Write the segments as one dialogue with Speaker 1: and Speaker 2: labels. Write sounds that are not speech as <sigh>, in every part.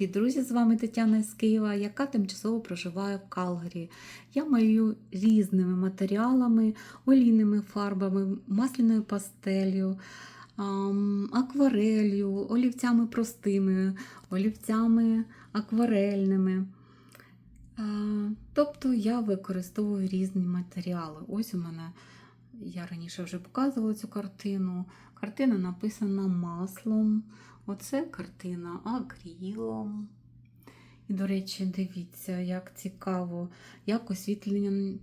Speaker 1: Привіт, друзі! З вами Тетяна з Києва, яка тимчасово проживає в Калгарі. Я малюю різними матеріалами, олійними фарбами, масляною пастелью, акварелью, олівцями простими, олівцями акварельними. Тобто я використовую різні матеріали. Ось у мене, я раніше вже показувала цю картину. Картина написана маслом. Оце картина акрілом. І, до речі, дивіться, як цікаво, як освітлення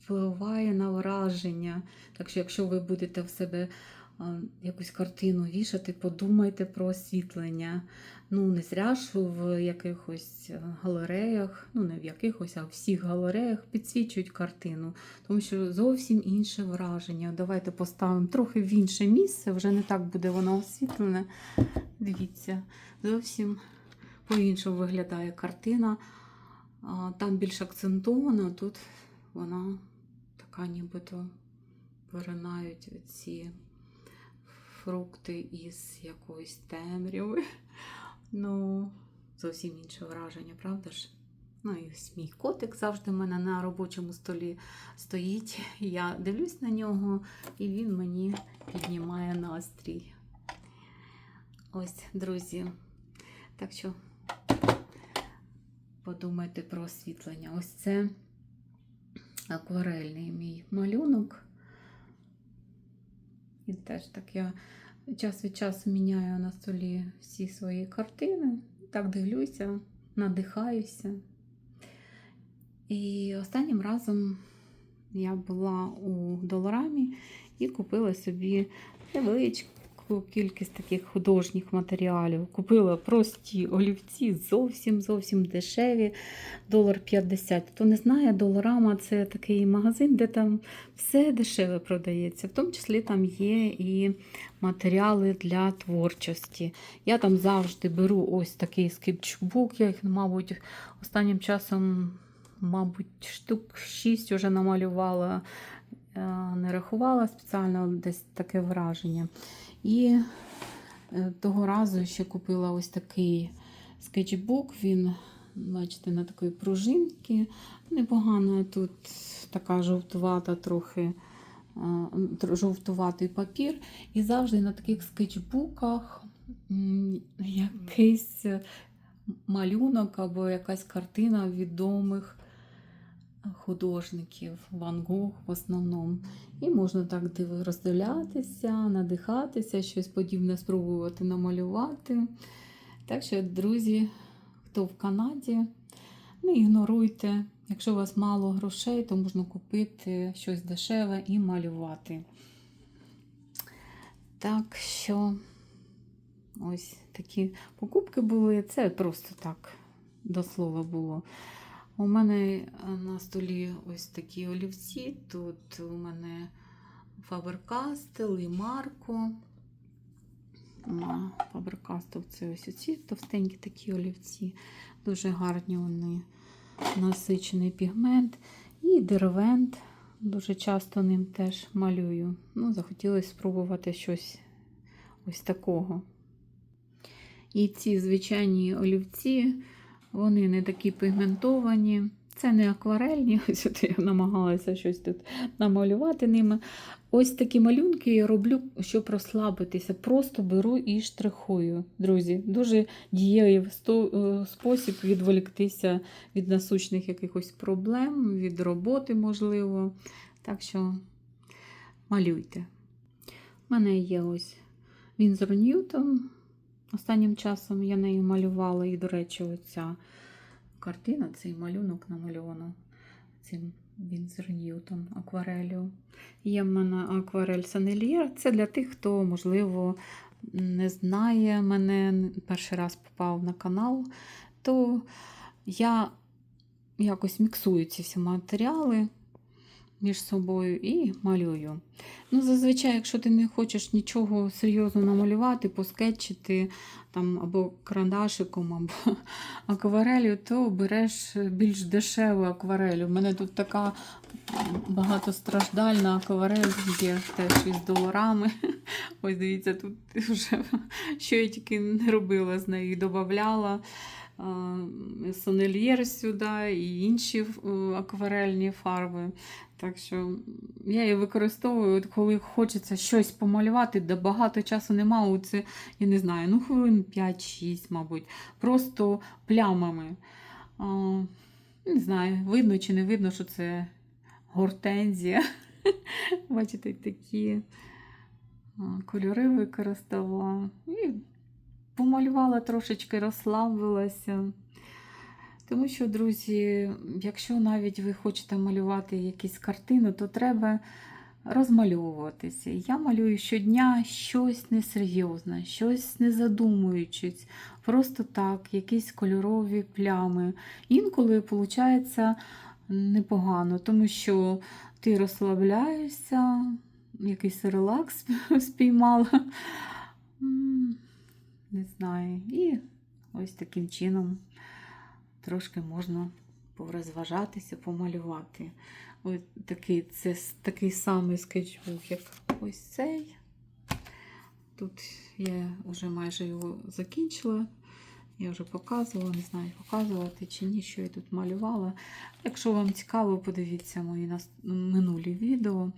Speaker 1: впливає на враження. Так що, якщо ви будете в себе якусь картину вішати, подумайте про освітлення. Ну, не зря ж в якихось галереях, ну не в якихось, а в всіх галереях підсвічують картину, тому що зовсім інше враження. Давайте поставимо трохи в інше місце, вже не так буде воно освітлене. Дивіться, зовсім по-іншому виглядає картина. Там більш акцентована, тут вона така нібито виринають ці фрукти із якоїсь темряви. <laughs> Ну, зовсім інше враження, правда ж? Ну і ось мій котик завжди в мене на робочому столі стоїть. Я дивлюсь на нього, і він мені піднімає настрій. Ось, друзі. Так що подумайте про освітлення. Ось це акварельний мій малюнок. І теж так я час від часу міняю на столі всі свої картини. Так дивлюся, надихаюся. І останнім разом я була у Долорамі і купила собі невеличку кількість таких художніх матеріалів. Купила прості олівці, зовсім зовсім дешеві, долар 50. Хто не знає, Долорама це такий магазин, де там все дешеве продається. В тому числі там є і матеріали для творчості. Я там завжди беру ось такий скетчбук, я їх, мабуть, останнім часом. Мабуть, штук 6 вже намалювала, не рахувала спеціально десь таке враження. І е, того разу ще купила ось такий скетчбук. Він, бачите, на такої пружинки. Непогано тут така жовтувата трохи е, жовтуватий папір. І завжди на таких скетчбуках якийсь малюнок або якась картина відомих художників, Ван Гог в основному. І можна так роздивлятися, надихатися, щось подібне спробувати намалювати. Так що, друзі, хто в Канаді, не ігноруйте. Якщо у вас мало грошей, то можна купити щось дешеве і малювати. Так що, ось такі покупки були. Це просто так, до слова було. У мене на столі ось такі олівці. Тут у мене Faber-Castell і Марко. Faber-Castell це ось оці товстенькі такі олівці. Дуже гарні вони, насичений пігмент. І дервент. Дуже часто ним теж малюю. Ну, Захотілося спробувати щось ось такого. І ці звичайні олівці. Вони не такі пігментовані. Це не акварельні, <laughs> ось от я намагалася щось тут намалювати ними. Ось такі малюнки я роблю, щоб розслабитися. Просто беру і штрихую. Друзі, дуже дієвий спосіб відволіктися від насущних якихось проблем, від роботи, можливо. Так що малюйте. У мене є ось Вінзор Ньютон. Останнім часом я нею малювала, і, до речі, оця картина, цей малюнок намальовано цим Вінзер Ньютон акварелю. Є в мене акварель Санельєр. Це для тих, хто, можливо, не знає мене, перший раз попав на канал, то я якось міксую ці всі матеріали між собою і малюю. Ну, Зазвичай, якщо ти не хочеш нічого серйозно намалювати, поскетчити там, або карандашиком, або <laughs> акварелью, то береш більш дешеву акварель. У мене тут така багатостраждальна акварель є теж із доларами. <laughs> Ось дивіться, тут <laughs> вже що я тільки не робила з нею, додавала. Сонельєр сюди і інші е, акварельні фарби. Так що я її використовую, коли хочеться щось помалювати, де багато часу немає, оце, я не знаю, ну хвилин 5-6, мабуть, просто плямами. Не знаю, видно чи не видно, що це гортензія. <laughs> Бачите, такі кольори використала. Помалювала трошечки, розслабилася. Тому що, друзі, якщо навіть ви хочете малювати якісь картини, то треба розмальовуватися. Я малюю щодня щось несерйозне, щось не задумуючись, просто так, якісь кольорові плями. Інколи виходить непогано, тому що ти розслабляєшся, якийсь релакс <laughs> спіймала. Не знаю. І ось таким чином трошки можна порозважатися, помалювати. Ось такий, це такий самий скетчбук, як ось цей. Тут я вже майже його закінчила. Я вже показувала, не знаю, показувати чи ні, що я тут малювала. Якщо вам цікаво, подивіться мої минулі відео.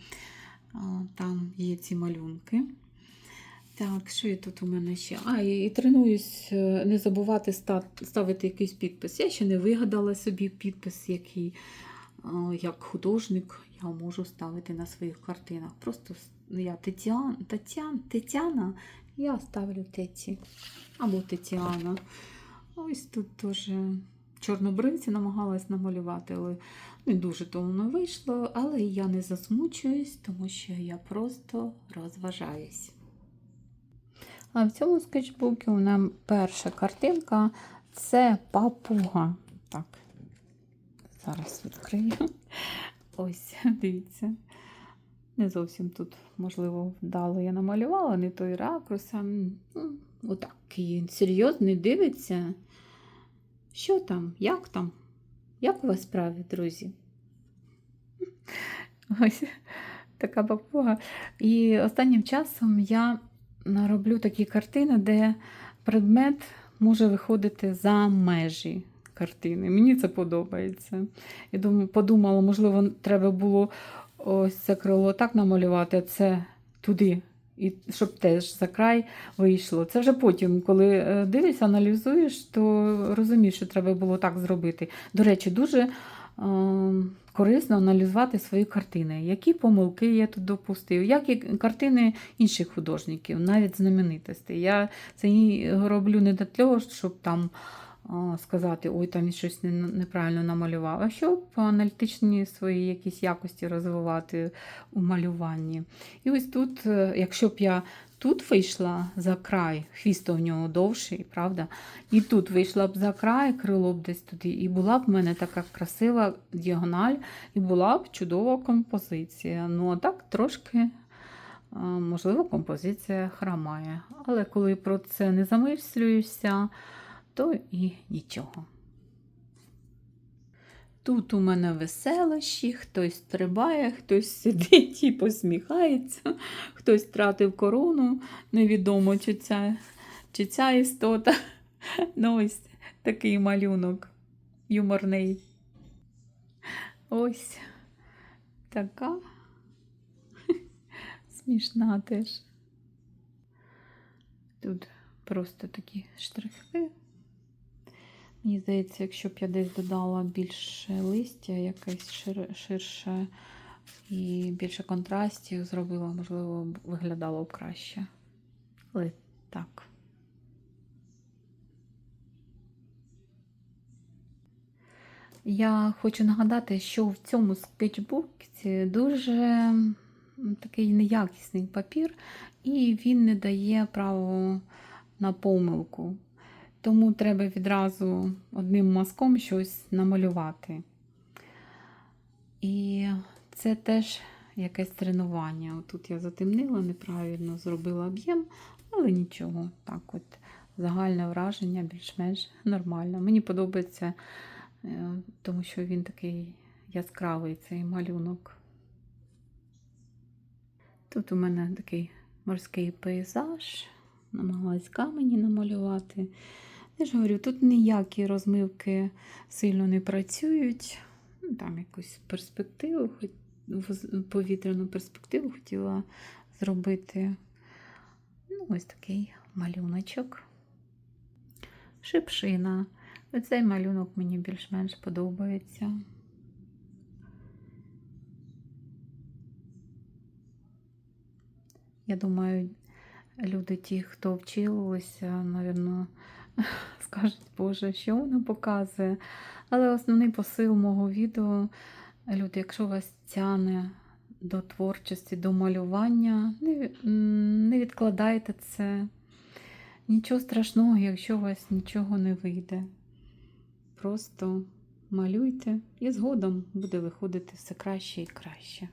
Speaker 1: Там є ці малюнки. Так, що є тут у мене ще? А, і, і тренуюсь е, не забувати ставити якийсь підпис. Я ще не вигадала собі підпис, який як художник я можу ставити на своїх картинах. Просто ну, я Тетяна, Тетяна, Тетяна я ставлю Теті або Тетяна. Ось тут теж чорнобривці намагалась намалювати, але не дуже то воно вийшло. Але я не засмучуюсь, тому що я просто розважаюсь. А в цьому скетчбуці у мене перша картинка це папуга. Так, зараз відкрию. Ось, дивіться. Не зовсім тут, можливо, вдало я намалювала, не той ракурс. а, ну, Отак він серйозний дивиться. Що там? Як там? Як у вас справи, друзі? Ось така папуга. І останнім часом я роблю такі картини, де предмет може виходити за межі картини. Мені це подобається. Я думаю, подумала, можливо, треба було ось це крило так намалювати, а це туди. І щоб теж за край вийшло. Це вже потім, коли е, дивишся, аналізуєш, то розумієш, що треба було так зробити. До речі, дуже корисно аналізувати свої картини. Які помилки я тут допустив, як і картини інших художників, навіть знаменитостей. Я це роблю не для того, щоб там сказати, ой, там щось неправильно намалював, а щоб аналітичні свої якісь якості розвивати у малюванні. І ось тут, е, якщо б я тут вийшла за край, хвіст у нього довший, правда? І тут вийшла б за край, крило б десь туди, і була б в мене така красива діагональ, і була б чудова композиція. Ну, а так трошки. Можливо, композиція хромає. Але коли про це не замислюєшся, то і нічого. Тут у мене веселощі, хтось стрибає, хтось сидить і посміхається, хтось втратив корону. Невідомо, чи ця, чи ця істота. Ну, ось такий малюнок юморний. Ось така смішна теж. Тут просто такі штрихи. Мені здається, якщо б я десь додала більше листя, якесь шир, ширше і більше контрастів зробила, можливо, виглядало б краще. Але так. Я хочу нагадати, що в цьому скетчбуці дуже такий неякісний папір, і він не дає право на помилку. Тому треба відразу одним мазком щось намалювати. І це теж якесь тренування. Тут я затемнила, неправильно зробила об'єм, але нічого. Так от загальне враження більш-менш нормально. Мені подобається, е, тому що він такий яскравий цей малюнок. Тут у мене такий морський пейзаж, намагалась камені намалювати. Я ж говорю, тут ніякі розмивки сильно не працюють. Ну, Там якусь перспективу, повітряну перспективу хотіла зробити. Ну, ось такий малюночок. Шипшина. Цей малюнок мені більш-менш подобається. Я думаю, люди, ті, хто вчилися, напевно, <laughs> скажуть, Боже, що вона показує. Але основний посил мого відео, люди, якщо вас тяне до творчості, до малювання, не, не відкладайте це. Нічого страшного, якщо у вас нічого не вийде. Просто малюйте і згодом буде виходити все краще і краще.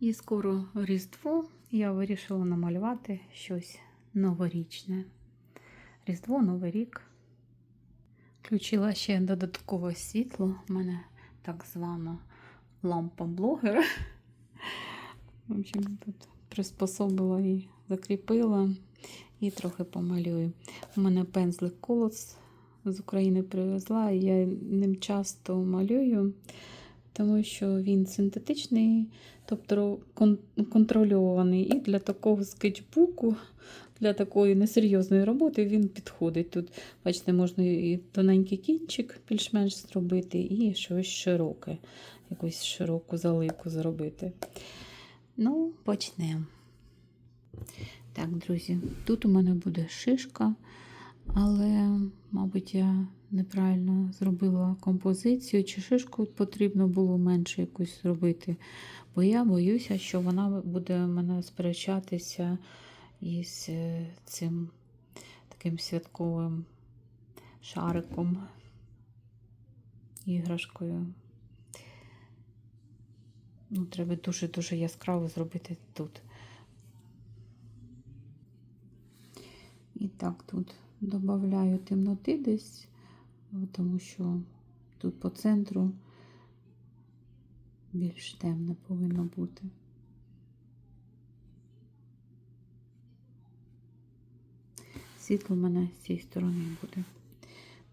Speaker 1: І скоро Різдво я вирішила намалювати щось новорічне. Різдво, Новий рік. Включила ще додаткове світло. У мене так звана лампа блогера. В общем, тут приспособила і закріпила і трохи помалюю. У мене пензлик колос з України привезла, і я ним часто малюю, тому що він синтетичний, тобто контрольований. І для такого скетчбуку, для такої несерйозної роботи він підходить. Тут, бачите, можна і тоненький кінчик більш-менш зробити, і щось широке, якусь широку заливку зробити. Ну, почнемо. Так, друзі, тут у мене буде шишка, але, мабуть, я неправильно зробила композицію, чи шишку потрібно було менше якусь зробити. Бо я боюся, що вона буде мене сперечатися із е, цим таким святковим шариком, іграшкою. Ну, треба дуже-дуже яскраво зробити тут. І так, тут додаю темноти десь, тому що тут по центру більш темне повинно бути. Світло в мене з цієї сторони буде.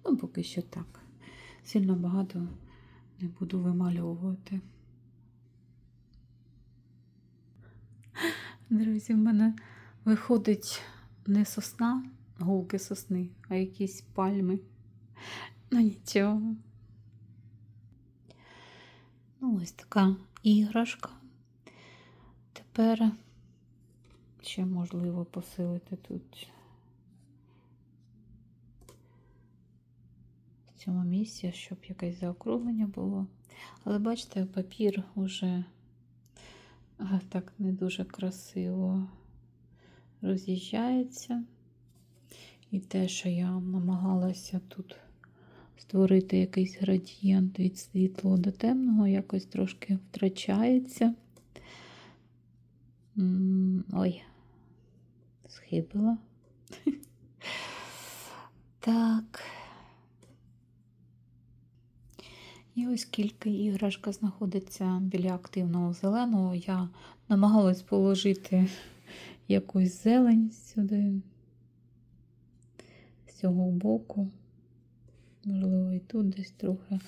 Speaker 1: Ну, поки що так. Сильно багато не буду вимальовувати. Друзі, в мене виходить не сосна, голки сосни, а якісь пальми. <laughs> Ну нічого. Ну, ось така іграшка. Тепер ще можливо посилити тут в цьому місці, щоб якесь заокруглення було. Але бачите, папір уже так не дуже красиво роз'їжджається. І те, що я намагалася тут створити якийсь градієнт від світлого до темного, якось трошки втрачається. Ой, схибила. <laughs> Так. І оскільки іграшка знаходиться біля активного зеленого, я намагалась положити якусь зелень сюди, з цього боку. Можливо, і тут десь трохи.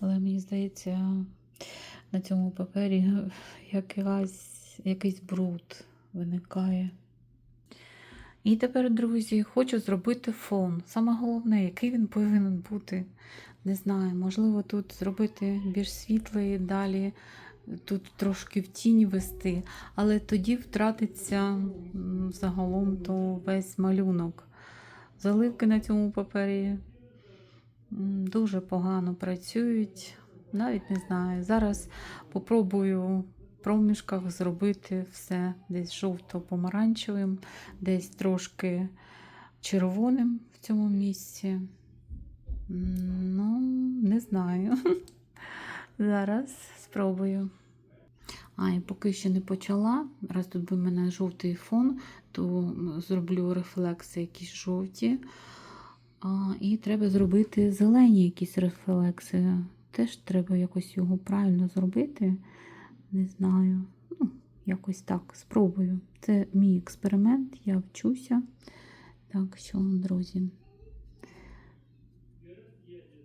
Speaker 1: Але мені здається, на цьому папері якась, якийсь бруд виникає. І тепер, друзі, хочу зробити фон. Саме головне, який він повинен бути. Не знаю, можливо, тут зробити більш світлий, далі тут трошки в тінь вести, але тоді втратиться загалом то весь малюнок. Заливки на цьому папері дуже погано працюють. Навіть не знаю. Зараз попробую в проміжках зробити все десь жовто-помаранчевим, десь трошки червоним в цьому місці. Ну, не знаю. <laughs> Зараз спробую. А, і поки ще не почала. Раз тут в мене жовтий фон, то зроблю рефлекси якісь жовті. А, і треба зробити зелені якісь рефлекси. Теж треба якось його правильно зробити. Не знаю. Ну, якось так спробую. Це мій експеримент, я вчуся Так що, друзі,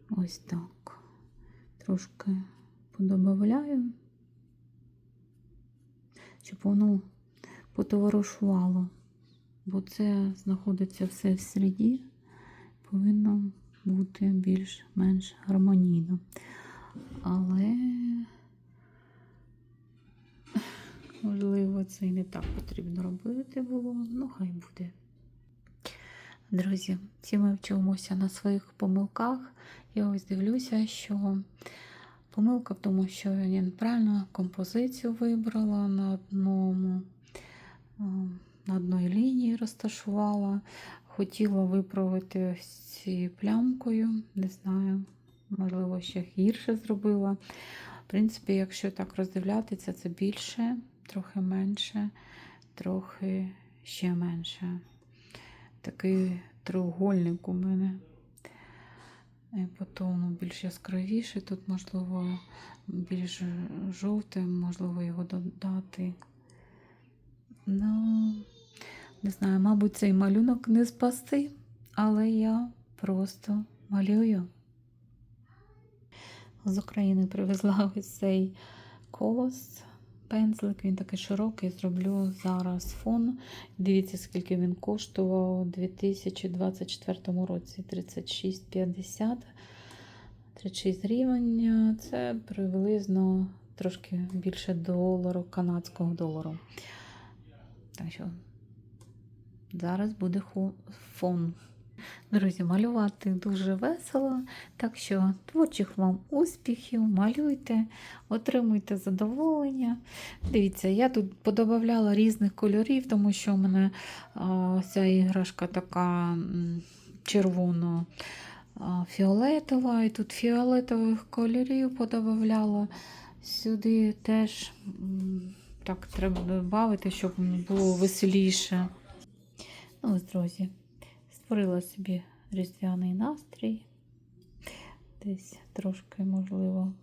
Speaker 1: ось так. Трошки подобавляю, щоб воно потоваришувало, бо це знаходиться все в середі, повинно бути більш-менш гармонійно. Але, можливо, це і не так потрібно робити було, ну хай буде. Друзі, всі ми вчимося на своїх помилках. Я ось дивлюся, що помилка в тому, що я неправильно композицію вибрала на одному, на одній лінії розташувала. Хотіла виправити ось цією плямкою, не знаю, можливо, ще гірше зробила. В принципі, якщо так роздивлятися, це більше, трохи менше, трохи ще менше. Такий треугольник у мене. І по тону більш яскравіший. Тут, можливо, більш жовтим, можливо, його додати. Ну, не знаю, мабуть, цей малюнок не спасти, але я просто малюю. З України привезла <laughs> ось цей колос. Пензлик, він такий широкий, зроблю зараз фон. Дивіться, скільки він коштував у 2024 році 36,50. 36 гривень. Це приблизно трошки більше долару, канадського долару. Так що зараз буде фон. Друзі, малювати дуже весело. Так що творчих вам успіхів, малюйте, отримуйте задоволення. Дивіться, я тут подобавляла різних кольорів, тому що у мене ця іграшка така червоно фіолетова, і тут фіолетових кольорів подобавляла. Сюди теж так треба додати, щоб було веселіше. Ось, друзі. Створила собі різдвяний настрій. Десь трошки, можливо,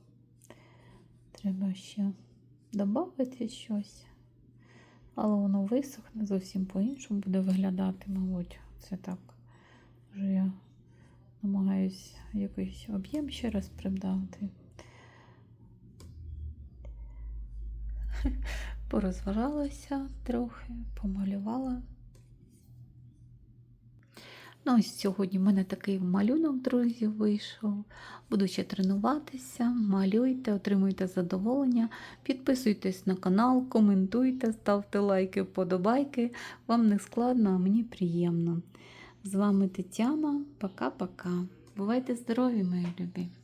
Speaker 1: треба ще додати щось. Але воно висохне, зовсім по-іншому буде виглядати, мабуть, це так. Вже я намагаюся якийсь об'єм ще раз придати. <laughs> Порозважалася трохи, помалювала. Ну, ось сьогодні в мене такий малюнок, друзі, вийшов. Буду ще тренуватися, малюйте, отримуйте задоволення, підписуйтесь на канал, коментуйте, ставте лайки, вподобайки. Вам не складно, а мені приємно. З вами Тетяна. Пока-пока. Бувайте здорові, мої любі!